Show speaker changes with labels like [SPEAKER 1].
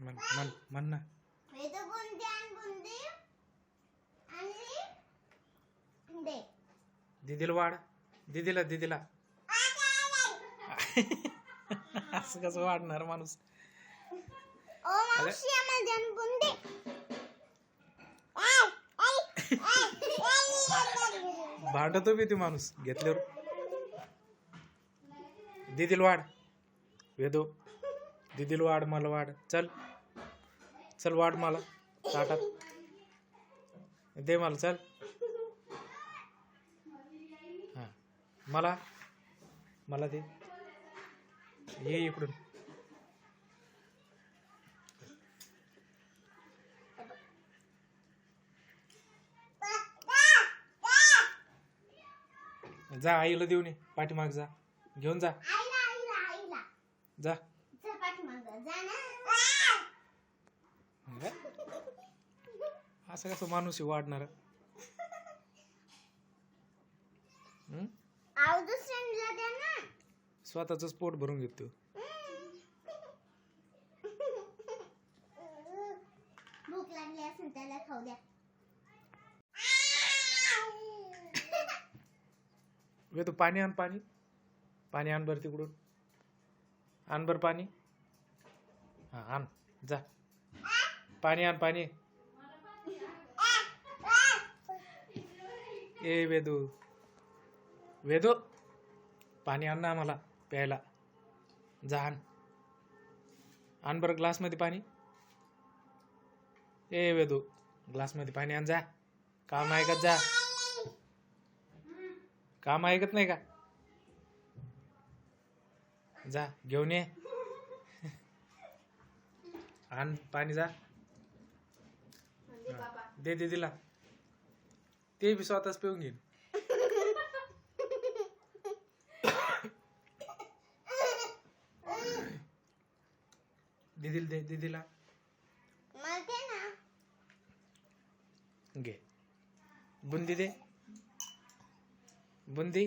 [SPEAKER 1] म्हण म्हण म्हण ना. दिदीला वाढ. दिदीला दिदीला. असं कसं वाढणार माणूस? भांडतो बी ते माणूस घेतल्यावर. दिदीला वाढ. वेदो. दिदीला वाढ मला वाढ. चल. चल वाढ मला. ताटात. दे मला चल. हा. मला? मला दे. ये इकडून. जा आईला देऊन ये. पाठीमाग जा. घेऊन जा. जा. असं कसं माणूस आहे वाढणार? स्वतःच पोट भरून घेतो.
[SPEAKER 2] भूक लागली असेल त्याला खाऊ द्या.
[SPEAKER 1] वे तू पाणी आण पाणी. पाणी आण बरं तिकडून. आण बरं पाणी. हा आण जा पाणी आण पाणी ए वेदू वेदू पाणी आण ना आम्हाला प्यायला जा आण आण बरं ग्लासमध्ये पाणी ए वेदू ग्लासमध्ये पाणी आण जा काम ऐकत जा काम ऐकत नाही का जा घेऊन ये आण पाणी जा. हा. दे दे दिला. ते बी स्वतःच पिऊन घेईन. दिदीला दे दिदीला घे. बुंदी दे. बुंदी?